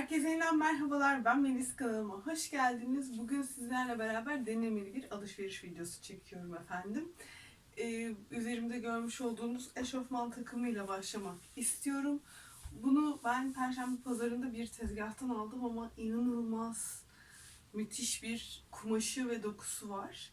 Herkese yeniden merhabalar. Ben Melis kanalıma hoş geldiniz. Bugün sizlerle beraber denemeli bir alışveriş videosu çekiyorum efendim. Ee, üzerimde görmüş olduğunuz eşofman takımıyla başlamak istiyorum. Bunu ben Perşembe pazarında bir tezgahtan aldım ama inanılmaz müthiş bir kumaşı ve dokusu var.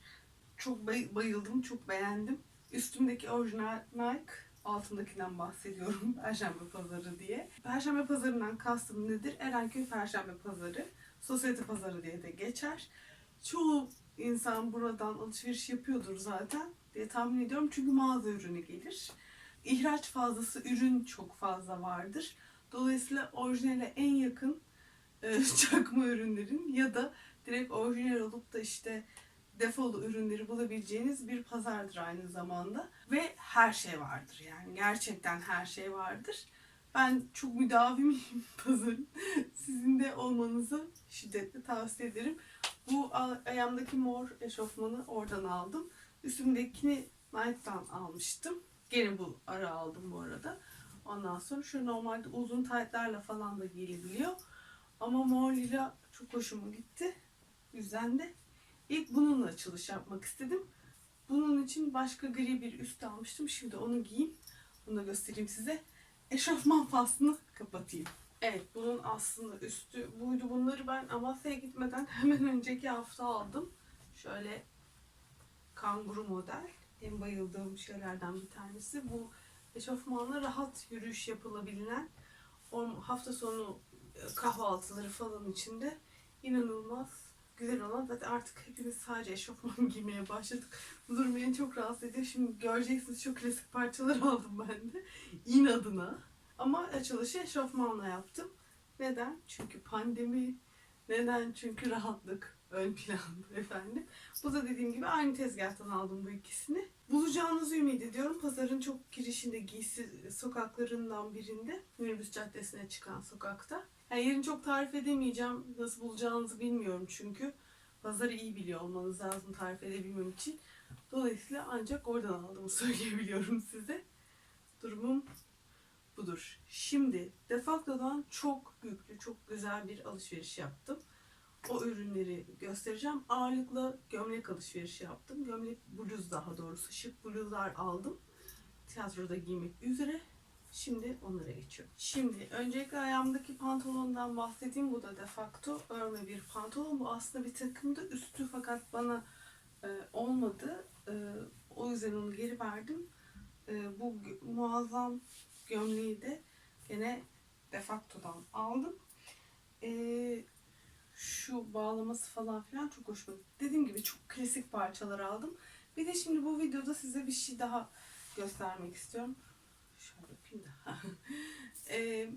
Çok bay- bayıldım, çok beğendim. Üstümdeki orijinal Nike, altındakinden bahsediyorum. Perşembe pazarı diye. Perşembe pazarından kastım nedir? Erenköy Perşembe pazarı. Sosyete pazarı diye de geçer. Çoğu insan buradan alışveriş yapıyordur zaten diye tahmin ediyorum. Çünkü mağaza ürünü gelir. İhraç fazlası ürün çok fazla vardır. Dolayısıyla orijinale en yakın e, çakma ürünlerin ya da direkt orijinal olup da işte defolu ürünleri bulabileceğiniz bir pazardır aynı zamanda. Ve her şey vardır yani gerçekten her şey vardır. Ben çok müdavimiyim pazarın. Sizin de olmanızı şiddetle tavsiye ederim. Bu ayağımdaki mor eşofmanı oradan aldım. Üstümdekini Nike'dan almıştım. Gene bu ara aldım bu arada. Ondan sonra şu normalde uzun taytlarla falan da giyilebiliyor. Ama mor lila çok hoşuma gitti. Yüzden de ilk bununla açılış yapmak istedim. Bunun için başka gri bir üst almıştım. Şimdi onu giyeyim. Bunu da göstereyim size. Eşofman faslını kapatayım. Evet bunun aslında üstü buydu. Bunları ben Amasya'ya gitmeden hemen önceki hafta aldım. Şöyle kanguru model. En bayıldığım şeylerden bir tanesi. Bu eşofmanla rahat yürüyüş yapılabilen hafta sonu kahvaltıları falan içinde inanılmaz güzel olan zaten artık hepimiz sadece eşofman giymeye başladık. Bu durum beni çok rahatsız ediyor. Şimdi göreceksiniz çok klasik parçalar aldım ben de. İnadına. Ama açılışı eşofmanla yaptım. Neden? Çünkü pandemi. Neden? Çünkü rahatlık ön planda efendim. Bu da dediğim gibi aynı tezgahtan aldım bu ikisini. Bulacağınızı ümit ediyorum. Pazarın çok girişinde giysi sokaklarından birinde. Minibüs Caddesi'ne çıkan sokakta. Yani yerini çok tarif edemeyeceğim. Nasıl bulacağınızı bilmiyorum çünkü. Pazarı iyi biliyor olmanız lazım tarif edebilmem için. Dolayısıyla ancak oradan aldığımı söyleyebiliyorum size. Durumum budur. Şimdi Defacto'dan çok yüklü, çok güzel bir alışveriş yaptım. O ürünleri göstereceğim. Ağırlıkla gömlek alışverişi yaptım. Gömlek bluz daha doğrusu. Şık bluzlar aldım. Tiyatroda giymek üzere. Şimdi onlara geçiyorum. Şimdi öncelikle ayağımdaki pantolondan bahsedeyim. Bu da de facto örme bir pantolon. Bu aslında bir takımdı. Üstü fakat bana e, olmadı. E, o yüzden onu geri verdim. E, bu muazzam gömleği de gene de facto'dan aldım. E, şu bağlaması falan filan çok hoşuma gitti. Dediğim gibi çok klasik parçalar aldım. Bir de şimdi bu videoda size bir şey daha göstermek istiyorum. Şöyle yapayım da. Ee,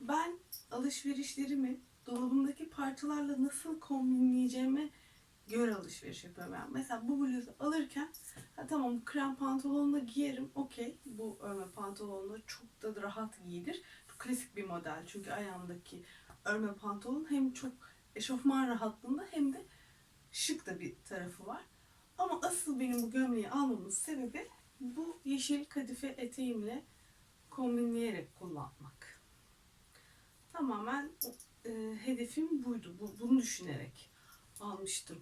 ben alışverişlerimi dolabımdaki parçalarla nasıl kombinleyeceğime göre alışveriş yapıyorum. Yani mesela bu bluzu alırken ha tamam bu krem pantolonla giyerim okey. Bu örme pantolonla çok da rahat giyilir. Çok klasik bir model çünkü ayağımdaki örme pantolon hem çok eşofman rahatlığında hem de şık da bir tarafı var. Ama asıl benim bu gömleği almamın sebebi bu yeşil kadife eteğimle kombinleyerek kullanmak. Tamamen e, hedefim buydu. Bu, bunu düşünerek almıştım.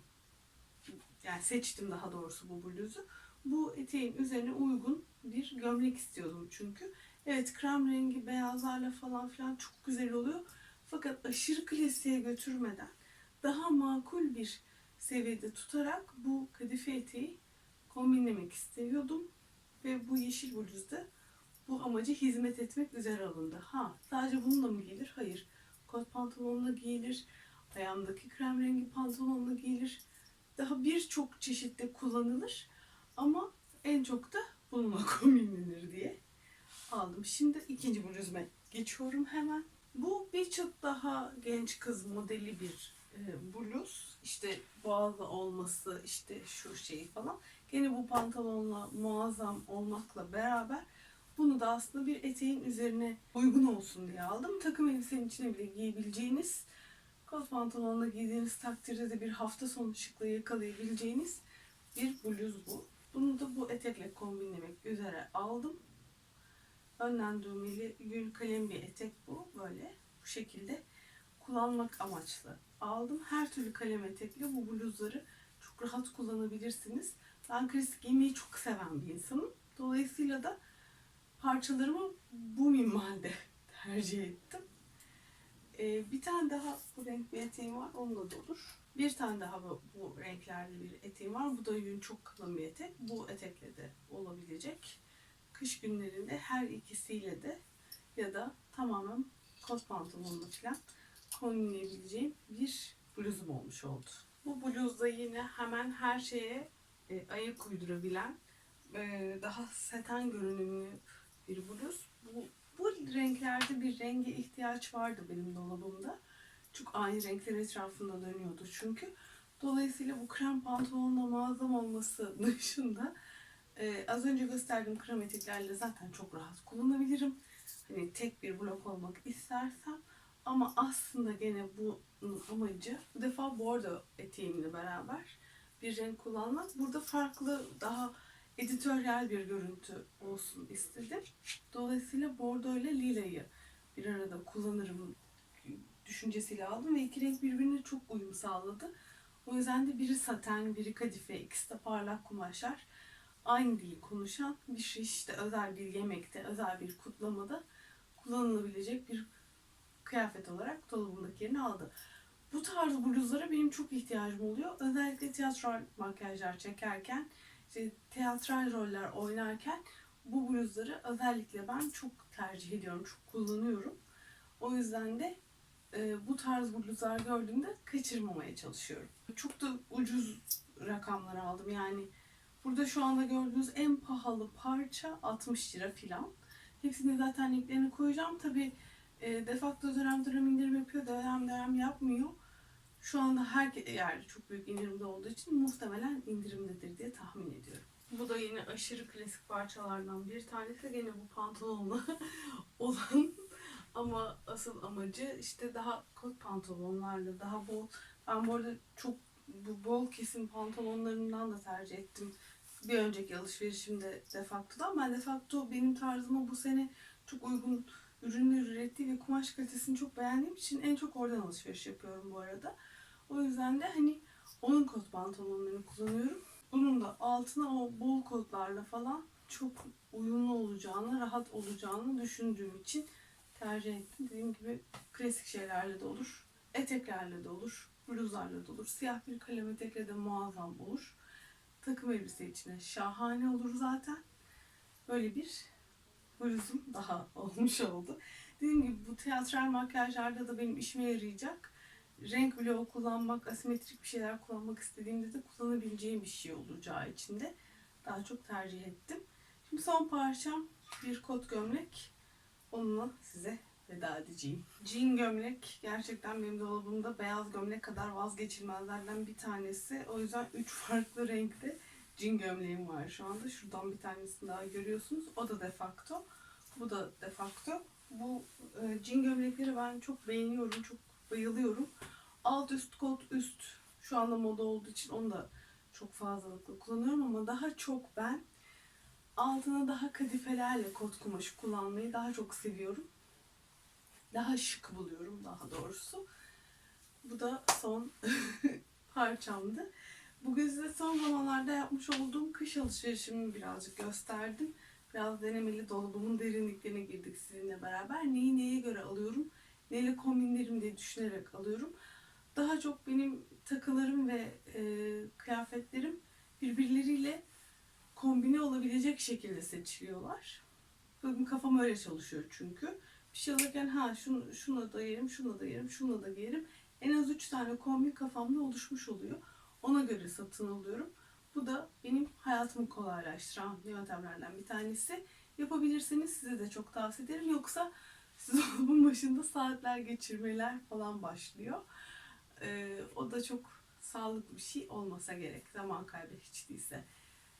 Yani seçtim daha doğrusu bu bluzu. Bu eteğin üzerine uygun bir gömlek istiyordum çünkü. Evet krem rengi beyazlarla falan filan çok güzel oluyor. Fakat aşırı klasiğe götürmeden daha makul bir seviyede tutarak bu kadife eteği kombinlemek istiyordum. Ve bu yeşil bluzda bu amacı hizmet etmek üzere alındı. Ha sadece bununla mı giyilir? Hayır. Kot pantolonla giyilir. Ayağımdaki krem rengi pantolonla giyilir. Daha birçok çeşitte kullanılır. Ama en çok da bununla kombinlenir diye aldım. Şimdi ikinci bluzuma geçiyorum hemen. Bu bir çok daha genç kız modeli bir e, bluz. İşte boğazlı olması, işte şu şeyi falan. Gene bu pantolonla muazzam olmakla beraber bunu da aslında bir eteğin üzerine uygun olsun diye aldım. Takım elbisenin içine bile giyebileceğiniz, kot pantolonla giydiğiniz takdirde de bir hafta sonu şıklığı yakalayabileceğiniz bir bluz bu. Bunu da bu etekle kombinlemek üzere aldım. Önden düğmeli gül kalem bir etek bu. Böyle bu şekilde kullanmak amaçlı aldım. Her türlü kalem etekle bu bluzları çok rahat kullanabilirsiniz. Ben klasik giymeyi çok seven bir insanım. Dolayısıyla da parçalarımı bu minvalde tercih ettim. Ee, bir tane daha bu renk bir eteğim var. Onunla da olur. Bir tane daha bu, bu renklerde bir eteğim var. Bu da yün çok kalın bir etek. Bu etekle de olabilecek. Kış günlerinde her ikisiyle de ya da tamamen kot pantolonla falan kombinleyebileceğim bir bluzum olmuş oldu. Bu bluzda yine hemen her şeye e, ayak uydurabilen e, daha seten görünümlü bir bluz. Bu, bu renklerde bir renge ihtiyaç vardı benim dolabımda. Çok aynı renkler etrafında dönüyordu çünkü. Dolayısıyla bu krem pantolonla muazzam olması dışında e, az önce gösterdiğim krem eteklerle zaten çok rahat kullanabilirim. Hani tek bir blok olmak istersem ama aslında gene bunun amacı bu defa bordo eteğimle beraber bir renk kullanmak. Burada farklı daha editoryal bir görüntü olsun istedim. Dolayısıyla bordo ile lilayı bir arada kullanırım düşüncesiyle aldım ve iki renk birbirine çok uyum sağladı. O yüzden de biri saten, biri kadife, ikisi de parlak kumaşlar. Aynı dili konuşan bir şey işte özel bir yemekte, özel bir kutlamada kullanılabilecek bir kıyafet olarak dolabımdaki yerini aldı. Bu tarz bluzlara benim çok ihtiyacım oluyor. Özellikle tiyatral makyajlar çekerken, işte teatral roller oynarken bu bluzları özellikle ben çok tercih ediyorum, çok kullanıyorum. O yüzden de e, bu tarz bluzlar gördüğümde kaçırmamaya çalışıyorum. Çok da ucuz rakamlar aldım yani. Burada şu anda gördüğünüz en pahalı parça 60 lira filan. Hepsini zaten linklerini koyacağım. Tabi e, defakto dönem dönem indirim yapıyor, dönem dönem yapmıyor. Şu anda her yer çok büyük indirimde olduğu için muhtemelen indirimdedir diye tahmin ediyorum. Bu da yine aşırı klasik parçalardan bir tanesi. Gene bu pantolonla olan ama asıl amacı işte daha kot pantolonlarla daha bol. Ben bu arada çok bu bol kesim pantolonlarından da tercih ettim. Bir önceki alışverişimde defaktodan. Ben defakto benim tarzıma bu sene çok uygun ürünler ürettiği ve kumaş kalitesini çok beğendiğim için en çok oradan alışveriş yapıyorum bu arada. O yüzden de hani onun kot pantolonlarını kullanıyorum. Bunun da altına o bol kotlarla falan çok uyumlu olacağını, rahat olacağını düşündüğüm için tercih ettim. Dediğim gibi klasik şeylerle de olur. Eteklerle de olur. Bluzlarla da olur. Siyah bir kalem etekle de muazzam olur. Takım elbise içine şahane olur zaten. Böyle bir bluzum daha olmuş oldu. Dediğim gibi bu teatral makyajlarda da benim işime yarayacak. Renk bloğu kullanmak, asimetrik bir şeyler kullanmak istediğimde de kullanabileceğim bir şey olacağı için de daha çok tercih ettim. Şimdi son parçam bir kot gömlek. Onunla size veda edeceğim. Jean gömlek gerçekten benim dolabımda beyaz gömlek kadar vazgeçilmezlerden bir tanesi. O yüzden üç farklı renkte jean gömleğim var şu anda. Şuradan bir tanesini daha görüyorsunuz. O da defakto. Bu da defakto. Bu e, jean gömlekleri ben çok beğeniyorum, çok bayılıyorum. Alt üst kot üst şu anda moda olduğu için onu da çok fazlalıkla kullanıyorum ama daha çok ben altına daha kadifelerle kot kumaşı kullanmayı daha çok seviyorum. Daha şık buluyorum daha doğrusu. Bu da son parçamdı. Bugün size son zamanlarda yapmış olduğum kış alışverişimi birazcık gösterdim. Biraz denemeli dolabımın derinliklerine girdik sizinle beraber. Neyi neye göre alıyorum, neyle kombinlerim diye düşünerek alıyorum. Daha çok benim takılarım ve e, kıyafetlerim birbirleriyle kombine olabilecek şekilde seçiliyorlar. Benim kafam öyle çalışıyor çünkü. Bir şey alırken ha şunu, şunu da giyerim, şunu da giyerim, şunu da giyerim. En az 3 tane kombin kafamda oluşmuş oluyor. Ona göre satın alıyorum. Bu da benim hayatımı kolaylaştıran yöntemlerden bir tanesi. Yapabilirseniz size de çok tavsiye ederim. Yoksa siz dolabın başında saatler geçirmeler falan başlıyor. Ee, o da çok sağlıklı bir şey olmasa gerek. Zaman kaybı hiç değilse.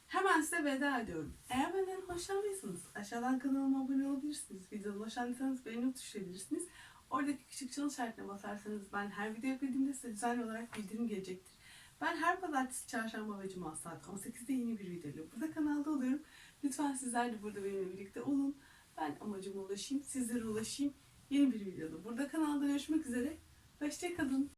Hemen size veda ediyorum. Eğer benden hoşlandıysanız aşağıdan kanalıma abone olabilirsiniz. Videomu hoşlandıysanız beğeni tuşlayabilirsiniz. Oradaki küçük çan işaretine basarsanız ben her video yüklediğimde size düzenli olarak bildirim gelecektir. Ben her pazartesi, çarşamba ve cuma saat 18'de yeni bir videoyla burada kanalda oluyorum. Lütfen sizler de burada benimle birlikte olun. Ben amacıma ulaşayım, sizlere ulaşayım. Yeni bir videoda burada kanalda görüşmek üzere. Hoşçakalın.